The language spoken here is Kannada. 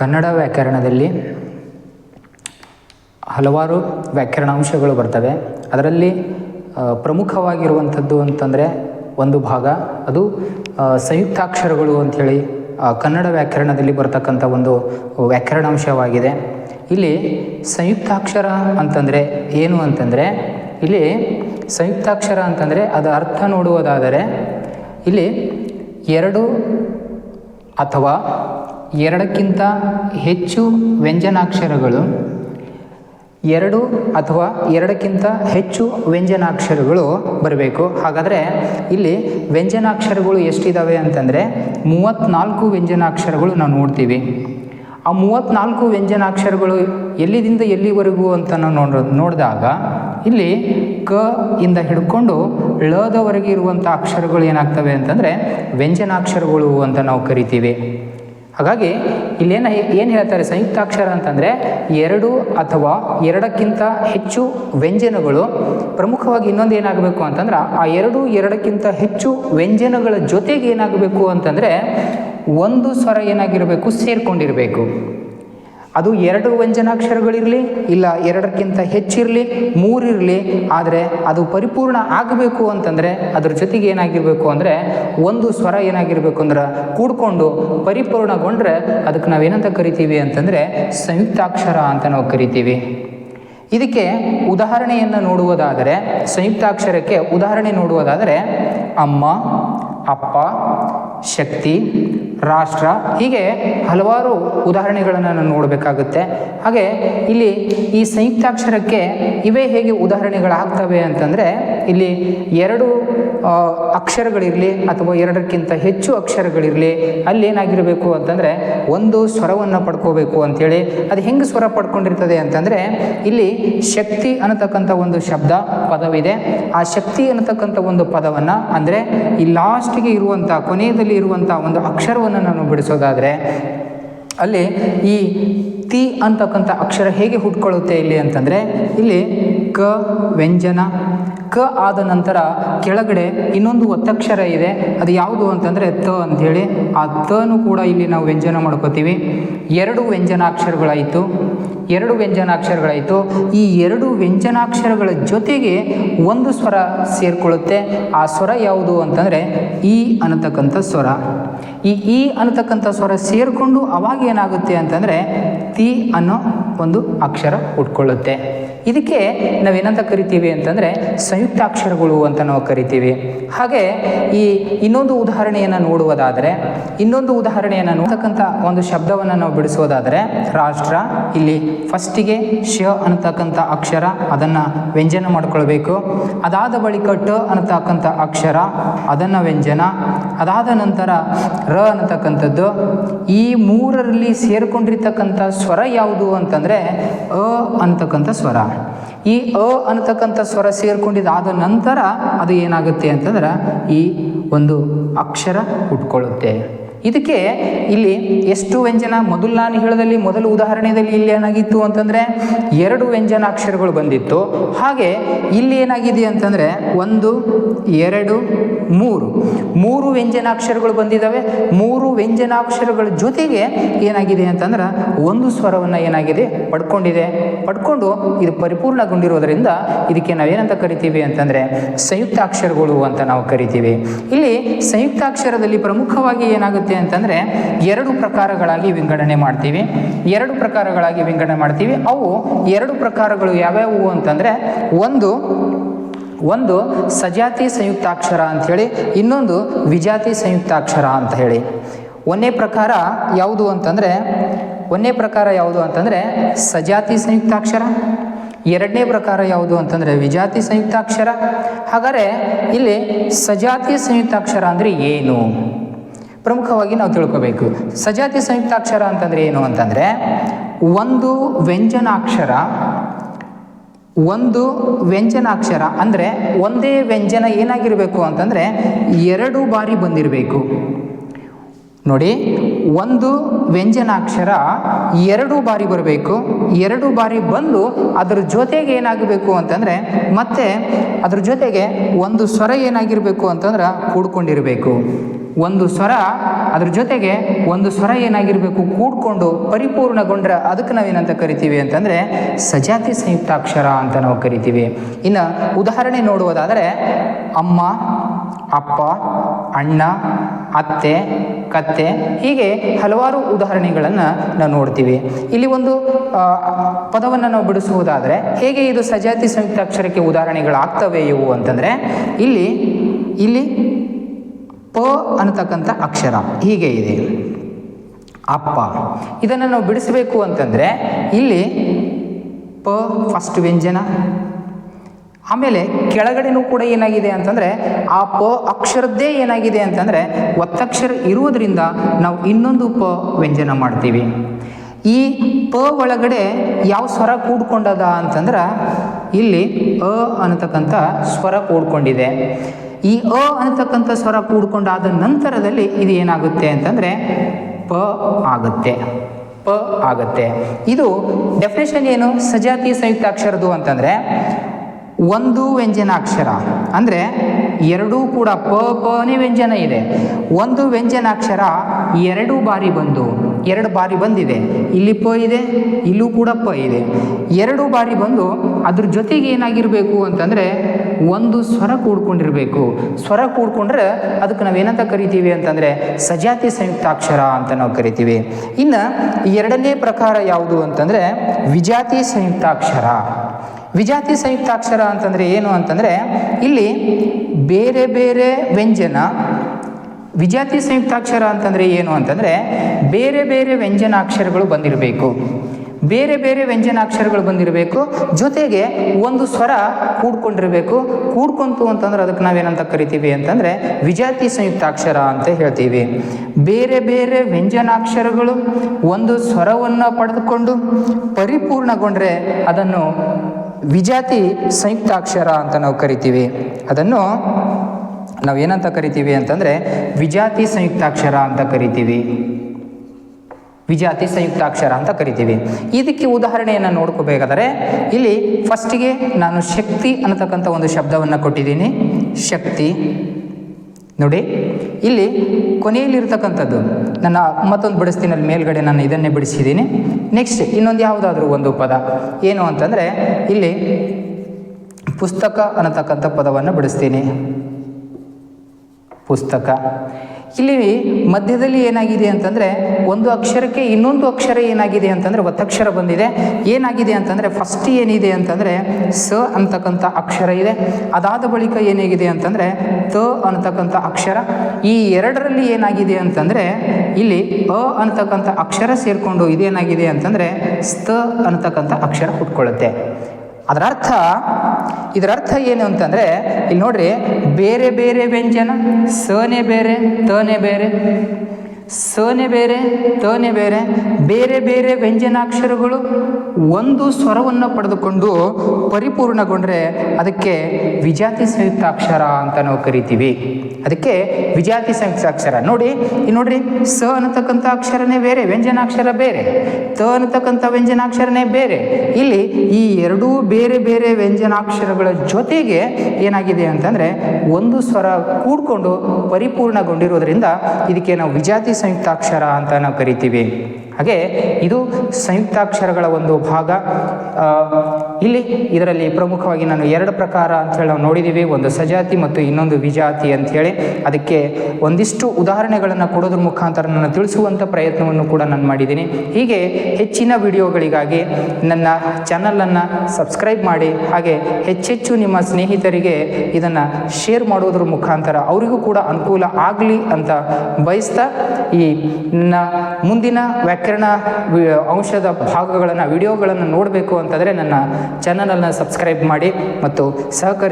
ಕನ್ನಡ ವ್ಯಾಕರಣದಲ್ಲಿ ಹಲವಾರು ವ್ಯಾಕರಣಾಂಶಗಳು ಬರ್ತವೆ. ಅದರಲ್ಲಿ ಪ್ರಮುಖವಾಗಿರುವಂಥದ್ದು ಅಂತಂದರೆ ಒಂದು ಭಾಗ, ಅದು ಸಂಯುಕ್ತಾಕ್ಷರಗಳು ಅಂಥೇಳಿ ಕನ್ನಡ ವ್ಯಾಕರಣದಲ್ಲಿ ಬರ್ತಕ್ಕಂಥ ಒಂದು ವ್ಯಾಕರಣಾಂಶವಾಗಿದೆ. ಇಲ್ಲಿ ಸಂಯುಕ್ತಾಕ್ಷರ ಅಂತಂದರೆ ಏನು ಅಂತಂದರೆ, ಇಲ್ಲಿ ಸಂಯುಕ್ತಾಕ್ಷರ ಅಂತಂದರೆ ಅದು ಅರ್ಥ ನೋಡುವುದಾದರೆ, ಇಲ್ಲಿ ಎರಡು ಅಥವಾ ಎರಡಕ್ಕಿಂತ ಹೆಚ್ಚು ವ್ಯಂಜನಾಕ್ಷರಗಳು, ಎರಡು ಅಥವಾ ಎರಡಕ್ಕಿಂತ ಹೆಚ್ಚು ವ್ಯಂಜನಾಕ್ಷರಗಳು ಬರಬೇಕು. ಹಾಗಾದರೆ ಇಲ್ಲಿ ವ್ಯಂಜನಾಕ್ಷರಗಳು ಎಷ್ಟಿದ್ದಾವೆ ಅಂತಂದರೆ ಮೂವತ್ತ್ನಾಲ್ಕು ವ್ಯಂಜನಾಕ್ಷರಗಳು ನಾವು ನೋಡ್ತೀವಿ. ಆ ಮೂವತ್ತ್ನಾಲ್ಕು ವ್ಯಂಜನಾಕ್ಷರಗಳು ಎಲ್ಲಿದಿಂದ ಎಲ್ಲಿವರೆಗೂ ಅಂತ ನಾವು ನೋಡ ನೋಡಿದಾಗ ಇಲ್ಲಿ ಕ ಇಂದ ಹಿಡ್ಕೊಂಡು ಳದವರೆಗೆ ಇರುವಂಥ ಅಕ್ಷರಗಳು ಏನಾಗ್ತವೆ ಅಂತಂದರೆ ವ್ಯಂಜನಾಕ್ಷರಗಳು ಅಂತ ನಾವು ಕರಿತೀವಿ. ಹಾಗಾಗಿ ಇಲ್ಲೇನು ಏನು ಹೇಳ್ತಾರೆ ಸಂಯುಕ್ತಾಕ್ಷರ ಅಂತಂದರೆ ಎರಡು ಅಥವಾ ಎರಡಕ್ಕಿಂತ ಹೆಚ್ಚು ವ್ಯಂಜನಗಳು ಪ್ರಮುಖವಾಗಿ ಇನ್ನೊಂದು ಏನಾಗಬೇಕು ಅಂತಂದ್ರೆ ಆ ಎರಡು ಎರಡಕ್ಕಿಂತ ಹೆಚ್ಚು ವ್ಯಂಜನಗಳ ಜೊತೆಗೆ ಏನಾಗಬೇಕು ಅಂತಂದರೆ ಒಂದು ಸ್ವರ ಏನಾಗಿರಬೇಕು, ಸೇರ್ಕೊಂಡಿರಬೇಕು. ಅದು ಎರಡು ವ್ಯಂಜನಾಕ್ಷರಗಳಿರಲಿ, ಇಲ್ಲ ಎರಡಕ್ಕಿಂತ ಹೆಚ್ಚಿರಲಿ, ಮೂರಿರಲಿ, ಆದರೆ ಅದು ಪರಿಪೂರ್ಣ ಆಗಬೇಕು ಅಂತಂದರೆ ಅದ್ರ ಜೊತೆಗೆ ಏನಾಗಿರಬೇಕು ಅಂದರೆ ಒಂದು ಸ್ವರ ಏನಾಗಿರಬೇಕು ಅಂದ್ರೆ ಕೂಡ್ಕೊಂಡು ಪರಿಪೂರ್ಣಗೊಂಡ್ರೆ ಅದಕ್ಕೆ ನಾವೇನಂತ ಕರಿತೀವಿ ಅಂತಂದರೆ ಸಂಯುಕ್ತಾಕ್ಷರ ಅಂತ ನಾವು ಕರಿತೀವಿ. ಇದಕ್ಕೆ ಉದಾಹರಣೆಯನ್ನು ನೋಡುವುದಾದರೆ, ಸಂಯುಕ್ತಾಕ್ಷರಕ್ಕೆ ಉದಾಹರಣೆ ನೋಡುವುದಾದರೆ, ಅಮ್ಮ, ಅಪ್ಪ, ಶಕ್ತಿ ರಾಷ್ಟ್ರ. ಹೀಗೆ ಹಲವಾರು ಉದಾಹರಣೆಗಳನ್ನು ನಾನು ನೋಡಬೇಕಾಗುತ್ತೆ. ಹಾಗೆ ಇಲ್ಲಿ ಈ ಸಂಯುಕ್ತಾಕ್ಷರಕ್ಕೆ ಇವೇ ಹೇಗೆ ಉದಾಹರಣೆಗಳಾಗ್ತವೆ ಅಂತಂದರೆ, ಇಲ್ಲಿ ಎರಡು ಅಕ್ಷರಗಳಿರಲಿ ಅಥವಾ ಎರಡಕ್ಕಿಂತ ಹೆಚ್ಚು ಅಕ್ಷರಗಳಿರಲಿ, ಅಲ್ಲಿ ಏನಾಗಿರಬೇಕು ಅಂತಂದರೆ, ಒಂದು ಸ್ವರವನ್ನು ಪಡ್ಕೋಬೇಕು ಅಂಥೇಳಿ ಅದು ಹೆಂಗೆ ಸ್ವರ ಪಡ್ಕೊಂಡಿರ್ತದೆ ಅಂತಂದರೆ, ಇಲ್ಲಿ ಶಕ್ತಿ ಅನ್ನತಕ್ಕಂಥ ಒಂದು ಶಬ್ದ, ಪದವಿದೆ. ಆ ಶಕ್ತಿ ಅನ್ನತಕ್ಕಂಥ ಒಂದು ಪದವನ್ನು ಅಂದರೆ, ಈ ಲಾಸ್ಟಿಗೆ ಇರುವಂಥ ಕೊನೆಯಲ್ಲಿ ಇರುವಂಥ ಒಂದು ಅಕ್ಷರವನ್ನು ನಾನು ಬಿಡಿಸೋದಾದರೆ, ಅಲ್ಲಿ ಈ ತಿ ಅಂತಕ್ಕಂಥ ಅಕ್ಷರ ಹೇಗೆ ಹುಟ್ಕೊಳ್ಳುತ್ತೆ ಇಲ್ಲಿ ಅಂತಂದರೆ, ಇಲ್ಲಿ ಕ ವ್ಯಂಜನ, ಕ ಆದ ನಂತರ ಕೆಳಗಡೆ ಇನ್ನೊಂದು ಒತ್ತಕ್ಷರ ಇದೆ. ಅದು ಯಾವುದು ಅಂತಂದರೆ ತ ಅಂಥೇಳಿ. ಆ ತನು ಕೂಡ ಇಲ್ಲಿ ನಾವು ವ್ಯಂಜನ ಮಾಡ್ಕೋತೀವಿ. ಎರಡು ವ್ಯಂಜನಾಕ್ಷರಗಳಾಯಿತು. ಎರಡು ವ್ಯಂಜನಾಕ್ಷರಗಳಾಯಿತು. ಈ ಎರಡು ವ್ಯಂಜನಾಕ್ಷರಗಳ ಜೊತೆಗೆ ಒಂದು ಸ್ವರ ಸೇರಿಕೊಳ್ಳುತ್ತೆ. ಆ ಸ್ವರ ಯಾವುದು ಅಂತಂದರೆ ಈ ಅನ್ನತಕ್ಕಂಥ ಸ್ವರ. ಈ ಈ ಅನ್ನತಕ್ಕಂಥ ಸ್ವರ ಸೇರಿಕೊಂಡು ಅವಾಗ ಏನಾಗುತ್ತೆ ಅಂತಂದರೆ ತಿ ಅನ್ನೋ ಒಂದು ಅಕ್ಷರ ಹುಟ್ಕೊಳ್ಳುತ್ತೆ ಇದಕ್ಕೆ ನಾವೇನಂತ ಕರಿತೀವಿ ಅಂತಂದರೆ ಸಂಯುಕ್ತಾಕ್ಷರಗಳು ಅಂತ ನಾವು ಕರಿತೀವಿ. ಹಾಗೆ ಈ ಇನ್ನೊಂದು ಉದಾಹರಣೆಯನ್ನು ನೋಡುವುದಾದರೆ, ಇನ್ನೊಂದು ಉದಾಹರಣೆಯನ್ನು ನೋಡ್ತಕ್ಕಂಥ ಒಂದು ಶಬ್ದವನ್ನು ನಾವು ಬಿಡಿಸೋದಾದರೆ ರಾಷ್ಟ್ರ, ಇಲ್ಲಿ ಫಸ್ಟಿಗೆ ಶ ಅನ್ನತಕ್ಕಂಥ ಅಕ್ಷರ, ಅದನ್ನು ವ್ಯಂಜನ ಮಾಡ್ಕೊಳ್ಬೇಕು. ಅದಾದ ಬಳಿಕ ಟ ಅನ್ನತಕ್ಕಂಥ ಅಕ್ಷರ, ಅದನ್ನು ವ್ಯಂಜನ. ಅದಾದ ನಂತರ ರ ಅನ್ನತಕ್ಕಂಥದ್ದು. ಈ ಮೂರರಲ್ಲಿ ಸೇರಿಕೊಂಡಿರ್ತಕ್ಕಂಥ ಸ್ವರ ಯಾವುದು ಅಂತಂದರೆ, ಅ ಅಂತಕ್ಕಂಥ ಸ್ವರ. ಈ ಅ ಅನ್ನತಕ್ಕಂಥ ಸ್ವರ ಸೇರ್ಕೊಂಡಿದ್ದಾದ ನಂತರ ಅದು ಏನಾಗುತ್ತೆ ಅಂತಂದ್ರೆ ಈ ಒಂದು ಅಕ್ಷರ ಹುಟ್ಕೊಳ್ಳುತ್ತೆ ಇದಕ್ಕೆ ಇಲ್ಲಿ ಎಷ್ಟು ವ್ಯಂಜನ? ಮೊದಲು ನಾನು ಹೇಳದಲ್ಲಿ ಮೊದಲು ಉದಾಹರಣೆಯಲ್ಲಿ ಇಲ್ಲಿ ಏನಾಗಿತ್ತು ಅಂತಂದರೆ ಎರಡು ವ್ಯಂಜನಾಕ್ಷರಗಳು ಬಂದಿತ್ತು. ಹಾಗೆ ಇಲ್ಲಿ ಏನಾಗಿದೆ ಅಂತಂದರೆ ಒಂದು, ಎರಡು, ಮೂರು. ಮೂರು ವ್ಯಂಜನಾಕ್ಷರಗಳು ಬಂದಿದ್ದಾವೆ ಮೂರು ವ್ಯಂಜನಾಕ್ಷರಗಳ ಜೊತೆಗೆ ಏನಾಗಿದೆ ಅಂತಂದ್ರೆ ಒಂದು ಸ್ವರವನ್ನು ಏನಾಗಿದೆ ಪಡ್ಕೊಂಡಿದೆ. ಪಡ್ಕೊಂಡು ಇದು ಪರಿಪೂರ್ಣಗೊಂಡಿರೋದರಿಂದ ಇದಕ್ಕೆ ನಾವೇನಂತ ಕರಿತೀವಿ ಅಂತಂದರೆ ಸಂಯುಕ್ತಾಕ್ಷರಗಳು ಅಂತ ನಾವು ಕರಿತೀವಿ. ಇಲ್ಲಿ ಸಂಯುಕ್ತಾಕ್ಷರದಲ್ಲಿ ಪ್ರಮುಖವಾಗಿ ಏನಾಗುತ್ತೆ ಅಂತಂದರೆ ಎರಡು ಪ್ರಕಾರಗಳಾಗಿ ವಿಂಗಡಣೆ ಮಾಡ್ತೀವಿ. ಎರಡು ಪ್ರಕಾರಗಳಾಗಿ ವಿಂಗಡಣೆ ಮಾಡ್ತೀವಿ. ಅವು ಎರಡು ಪ್ರಕಾರಗಳು ಯಾವ್ಯಾವು ಅಂತಂದರೆ ಒಂದು ಒಂದು ಸಜಾತಿ ಸಂಯುಕ್ತಾಕ್ಷರ ಅಂಥೇಳಿ ಇನ್ನೊಂದು ವಿಜಾತಿ ಸಂಯುಕ್ತಾಕ್ಷರ ಅಂತ ಹೇಳಿ ಒಂದೇ ಪ್ರಕಾರ ಯಾವುದು ಅಂತಂದರೆ ಒಂದನೇ ಪ್ರಕಾರ ಯಾವುದು ಅಂತಂದರೆ ಸಜಾತಿ ಸಂಯುಕ್ತಾಕ್ಷರ, ಎರಡನೇ ಪ್ರಕಾರ ಯಾವುದು ಅಂತಂದರೆ ವಿಜಾತಿ ಸಂಯುಕ್ತಾಕ್ಷರ. ಹಾಗಾದರೆ ಇಲ್ಲಿ ಸಜಾತಿ ಸಂಯುಕ್ತಾಕ್ಷರ ಅಂದರೆ ಏನು? ಪ್ರಮುಖವಾಗಿ ನಾವು ತಿಳ್ಕೋಬೇಕು. ಸಜಾತಿ ಸಂಯುಕ್ತಾಕ್ಷರ ಅಂತಂದರೆ ಏನು ಅಂತಂದರೆ, ಒಂದು ವ್ಯಂಜನಾಕ್ಷರ ಒಂದು ವ್ಯಂಜನಾಕ್ಷರ ಅಂದರೆ ಒಂದೇ ವ್ಯಂಜನ ಏನಾಗಿರಬೇಕು ಅಂತಂದರೆ ಎರಡು ಬಾರಿ ಬಂದಿರಬೇಕು. ನೋಡಿ, ಒಂದು ವ್ಯಂಜನಾಕ್ಷರ ಎರಡು ಬಾರಿ ಬರಬೇಕು, ಎರಡು ಬಾರಿ ಬಂದು ಅದರ ಜೊತೆಗೆ ಏನಾಗಬೇಕು ಅಂತಂದರೆ ಮತ್ತೆ ಅದ್ರ ಜೊತೆಗೆ ಒಂದು ಸ್ವರ ಏನಾಗಿರಬೇಕು ಅಂತಂದ್ರೆ ಕೂಡ್ಕೊಂಡಿರಬೇಕು. ಒಂದು ಸ್ವರ, ಅದ್ರ ಜೊತೆಗೆ ಒಂದು ಸ್ವರ ಏನಾಗಿರಬೇಕು ಕೂಡ್ಕೊಂಡು ಪರಿಪೂರ್ಣಗೊಂಡ್ರೆ ಅದಕ್ಕೆ ನಾವೇನಂತ ಕರಿತೀವಿ ಅಂತಂದರೆ ಸಜಾತಿ ಸಂಯುಕ್ತಾಕ್ಷರ ಅಂತ ನಾವು ಕರಿತೀವಿ. ಇನ್ನು ಉದಾಹರಣೆ ನೋಡುವುದಾದರೆ ಅಮ್ಮ, ಅಪ್ಪ, ಅಣ್ಣ, ಅತ್ತೆ, ಕತ್ತೆ ಹೀಗೆ ಹಲವಾರು ಉದಾಹರಣೆಗಳನ್ನು ನಾವು ನೋಡ್ತೀವಿ. ಇಲ್ಲಿ ಒಂದು ಪದವನ್ನು ನಾವು ಬಿಡಿಸುವುದಾದರೆ ಹೇಗೆ ಇದು ಸಜಾತಿ ಸಂಯುಕ್ತಾಕ್ಷರಕ್ಕೆ ಉದಾಹರಣೆಗಳಾಗ್ತವೆ ಇವು ಅಂತಂದರೆ ಇಲ್ಲಿ ಇಲ್ಲಿ ಪ ಅನ್ನತಕ್ಕಂಥ ಅಕ್ಷರ. ಹೀಗೆ ಇದೆ. ಅಪ್ಪ. ಇದನ್ನು ನಾವು ಬಿಡಿಸಬೇಕು ಅಂತಂದರೆ ಇಲ್ಲಿ ಪ ಫಸ್ಟ್ ವ್ಯಂಜನ, ಆಮೇಲೆ ಕೆಳಗಡೆನೂ ಕೂಡ ಏನಾಗಿದೆ ಅಂತಂದರೆ ಆ ಪ ಅಕ್ಷರದ್ದೇ ಏನಾಗಿದೆ ಅಂತಂದರೆ ಒತ್ತಕ್ಷರ ಇರುವುದರಿಂದ ನಾವು ಇನ್ನೊಂದು ಪ ವ್ಯಂಜನ ಮಾಡ್ತೀವಿ. ಈ ಪ ಒಳಗಡೆ ಯಾವ ಸ್ವರ ಕೂಡ್ಕೊಂಡದ ಅಂತಂದ್ರೆ ಇಲ್ಲಿ ಅ ಅನ್ನತಕ್ಕಂಥ ಸ್ವರ ಕೂಡ್ಕೊಂಡಿದೆ. ಈ ಅ ಅಂತಕ್ಕಂಥ ಸ್ವರ ಕೂಡ್ಕೊಂಡಾದ ನಂತರದಲ್ಲಿ ಇದು ಏನಾಗುತ್ತೆ ಅಂತಂದರೆ ಪ ಆಗುತ್ತೆ. ಪ ಆಗುತ್ತೆ. ಇದು ಡೆಫಿನೇಷನ್ ಏನು? ಸಜಾತಿ ಸಂಯುಕ್ತಾಕ್ಷರದು ಅಂತಂದರೆ ಒಂದು ವ್ಯಂಜನಾಕ್ಷರ ಅಂದರೆ ಎರಡೂ ಕೂಡ ಪ ಪನೇ ವ್ಯಂಜನ ಇದೆ. ಒಂದು ವ್ಯಂಜನಾಕ್ಷರ ಎರಡು ಬಾರಿ ಬಂದು, ಎರಡು ಬಾರಿ ಬಂದಿದೆ. ಇಲ್ಲಿ ಪ ಇದೆ, ಇಲ್ಲೂ ಕೂಡ ಪ ಇದೆ. ಎರಡು ಬಾರಿ ಬಂದು ಅದ್ರ ಜೊತೆಗೆ ಏನಾಗಿರಬೇಕು ಅಂತಂದರೆ ಒಂದು ಸ್ವರ ಕೂಡ್ಕೊಂಡಿರಬೇಕು. ಸ್ವರ ಕೂಡ್ಕೊಂಡ್ರೆ ಅದಕ್ಕೆ ನಾವೇನಂತ ಕರಿತೀವಿ ಅಂತಂದರೆ ಸಜಾತಿ ಸಂಯುಕ್ತಾಕ್ಷರ ಅಂತ ನಾವು ಕರಿತೀವಿ. ಇನ್ನು ಎರಡನೇ ಪ್ರಕಾರ ಯಾವುದು ಅಂತಂದರೆ ವಿಜಾತಿ ಸಂಯುಕ್ತಾಕ್ಷರ. ವಿಜಾತಿ ಸಂಯುಕ್ತಾಕ್ಷರ ಅಂತಂದರೆ ಏನು ಅಂತಂದರೆ ಇಲ್ಲಿ ಬೇರೆ ಬೇರೆ ವ್ಯಂಜನ ವಿಜಾತಿ ಸಂಯುಕ್ತಾಕ್ಷರ ಅಂತಂದರೆ ಏನು ಅಂತಂದರೆ ಬೇರೆ ಬೇರೆ ವ್ಯಂಜನಾಕ್ಷರಗಳು ಬಂದಿರಬೇಕು. ಬೇರೆ ಬೇರೆ ವ್ಯಂಜನಾಕ್ಷರಗಳು ಬಂದಿರಬೇಕು. ಜೊತೆಗೆ ಒಂದು ಸ್ವರ ಕೂಡ್ಕೊಂಡಿರಬೇಕು. ಕೂಡ್ಕೊಂತು ಅಂತಂದ್ರೆ ಅದಕ್ಕೆ ನಾವೇನಂತ ಕರಿತೀವಿ ಅಂತಂದರೆ ವಿಜಾತಿ ಸಂಯುಕ್ತಾಕ್ಷರ ಅಂತ ಹೇಳ್ತೀವಿ. ಬೇರೆ ಬೇರೆ ವ್ಯಂಜನಾಕ್ಷರಗಳು ಒಂದು ಸ್ವರವನ್ನು ಪಡೆದುಕೊಂಡು ಪರಿಪೂರ್ಣಗೊಂಡ್ರೆ ಅದನ್ನು ವಿಜಾತಿ ಸಂಯುಕ್ತಾಕ್ಷರ ಅಂತ ನಾವು ಕರಿತೀವಿ. ಅದನ್ನು ನಾವು ಏನಂತ ಕರಿತೀವಿ ಅಂತಂದರೆ ವಿಜಾತಿ ಸಂಯುಕ್ತಾಕ್ಷರ ಅಂತ ಕರಿತೀವಿ. ವಿಜಾತಿ ಸಂಯುಕ್ತಾಕ್ಷರ ಅಂತ ಕರಿತೀವಿ. ಇದಕ್ಕೆ ಉದಾಹರಣೆಯನ್ನು ನೋಡ್ಕೋಬೇಕಾದರೆ, ಇಲ್ಲಿ ಫಸ್ಟಿಗೆ ನಾನು ಶಕ್ತಿ ಅನ್ನತಕ್ಕಂಥ ಒಂದು ಶಬ್ದವನ್ನು ಕೊಟ್ಟಿದ್ದೀನಿ. ಶಕ್ತಿ. ನೋಡಿ, ಇಲ್ಲಿ ಕೊನೆಯಲ್ಲಿರ್ತಕ್ಕಂಥದ್ದು, ನನ್ನ ಮತ್ತೊಂದು ಬಿಡಿಸ್ತೀನಿ ಅಲ್ಲಿ ಮೇಲ್ಗಡೆ ನಾನು ಇದನ್ನೇ ಬಿಡಿಸಿದ್ದೀನಿ. ನೆಕ್ಸ್ಟ್ ಇನ್ನೊಂದು ಯಾವುದಾದ್ರೂ ಒಂದು ಪದ. ಏನು ಅಂತಂದರೆ, ಇಲ್ಲಿ ಪುಸ್ತಕ ಅನ್ನತಕ್ಕಂಥ ಪದವನ್ನು ಬಿಡಿಸ್ತೀನಿ. ಪುಸ್ತಕ. ಇಲ್ಲಿ ಮಧ್ಯದಲ್ಲಿ ಏನಾಗಿದೆ ಅಂತಂದರೆ ಒಂದು ಅಕ್ಷರಕ್ಕೆ ಇನ್ನೊಂದು ಅಕ್ಷರ ಏನಾಗಿದೆ ಅಂತಂದರೆ ಒತ್ತಕ್ಷರ ಬಂದಿದೆ. ಏನಾಗಿದೆ ಅಂತಂದರೆ ಫಸ್ಟ್ ಏನಿದೆ ಅಂತಂದರೆ ಸ ಅಂತಕ್ಕಂಥ ಅಕ್ಷರ ಇದೆ. ಅದಾದ ಬಳಿಕ ಏನಾಗಿದೆ ಅಂತಂದರೆ ತ ಅಂತಕ್ಕಂಥ ಅಕ್ಷರ. ಈ ಎರಡರಲ್ಲಿ ಏನಾಗಿದೆ ಅಂತಂದರೆ ಇಲ್ಲಿ ಅ ಅಂತಕ್ಕಂಥ ಅಕ್ಷರ ಸೇರಿಕೊಂಡು ಇದೇನಾಗಿದೆ ಅಂತಂದರೆ ಸ್ತ ಅಂತಕ್ಕಂಥ ಅಕ್ಷರ ಹುಟ್ಕೊಳ್ಳುತ್ತೆ. ಅದರ ಅರ್ಥ ಇದರ ಅರ್ಥ ಏನು ಅಂತಂದರೆ, ಇಲ್ಲಿ ನೋಡ್ರಿ, ಬೇರೆ ಬೇರೆ ವ್ಯಂಜನ, ಸನೇ ಬೇರೆ, ತನೇ ಬೇರೆ. ಸನೇ ಬೇರೆ, ತನೆ ಬೇರೆ ಬೇರೆ ಬೇರೆ ವ್ಯಂಜನಾಕ್ಷರಗಳು ಒಂದು ಸ್ವರವನ್ನು ಪಡೆದುಕೊಂಡು ಪರಿಪೂರ್ಣಗೊಂಡ್ರೆ ಅದಕ್ಕೆ ವಿಜಾತಿ ಸಂಯುಕ್ತಾಕ್ಷರ ಅಂತ ನಾವು ಕರಿತೀವಿ. ಅದಕ್ಕೆ ವಿಜಾತಿ ಸಂಯುಕ್ತಾಕ್ಷರ. ನೋಡಿ, ಈ ನೋಡ್ರಿ, ಸ ಅನ್ನತಕ್ಕಂಥ ಅಕ್ಷರನೇ ಬೇರೆ, ವ್ಯಂಜನಾಕ್ಷರ ಬೇರೆ, ತ ಅನ್ನತಕ್ಕಂಥ ವ್ಯಂಜನಾಕ್ಷರನೇ ಬೇರೆ. ಇಲ್ಲಿ ಈ ಎರಡೂ ಬೇರೆ ಬೇರೆ ವ್ಯಂಜನಾಕ್ಷರಗಳ ಜೊತೆಗೆ ಏನಾಗಿದೆ ಅಂತಂದರೆ ಒಂದು ಸ್ವರ ಕೂಡ್ಕೊಂಡು ಪರಿಪೂರ್ಣಗೊಂಡಿರೋದ್ರಿಂದ ಇದಕ್ಕೆ ನಾವು ವಿಜಾತಿ ಸಂಯುಕ್ತಾಕ್ಷರ ಅಂತ ನಾವು ಕರಿತೀವಿ. ಹಾಗೆ ಇದು ಸಂಯುಕ್ತಾಕ್ಷರಗಳ ಒಂದು ಭಾಗ. ಇಲ್ಲಿ ಇದರಲ್ಲಿ ಪ್ರಮುಖವಾಗಿ ನಾನು ಎರಡು ಪ್ರಕಾರ ಅಂಥೇಳಿ ನಾವು ನೋಡಿದ್ದೀವಿ ಒಂದು ಸಜಾತಿ ಮತ್ತು ಇನ್ನೊಂದು ವಿಜಾತಿ ಅಂಥೇಳಿ ಅದಕ್ಕೆ ಒಂದಿಷ್ಟು ಉದಾಹರಣೆಗಳನ್ನು ಕೊಡೋದ್ರ ಮುಖಾಂತರ ನಾನು ತಿಳಿಸುವಂಥ ಪ್ರಯತ್ನವನ್ನು ಕೂಡ ನಾನು ಮಾಡಿದ್ದೀನಿ. ಹೀಗೆ ಹೆಚ್ಚಿನ ವಿಡಿಯೋಗಳಿಗಾಗಿ ನನ್ನ ಚಾನಲನ್ನು ಸಬ್ಸ್ಕ್ರೈಬ್ ಮಾಡಿ. ಹಾಗೆ ಹೆಚ್ಚೆಚ್ಚು ನಿಮ್ಮ ಸ್ನೇಹಿತರಿಗೆ ಇದನ್ನು ಶೇರ್ ಮಾಡೋದ್ರ ಮುಖಾಂತರ ಅವರಿಗೂ ಕೂಡ ಅನುಕೂಲ ಆಗಲಿ ಅಂತ ಬಯಸ್ತಾ ಈ ನನ್ನ ಮುಂದಿನ ವ್ಯಾಕರಣ ಅಂಶದ ಭಾಗಗಳನ್ನು, ವಿಡಿಯೋಗಳನ್ನು ನೋಡಬೇಕು ಅಂತಂದರೆ ನನ್ನ ಚಾನಲನ್ನು ಸಬ್ಸ್ಕ್ರೈಬ್ ಮಾಡಿ ಮತ್ತು ಸಹಕರಿಸಿ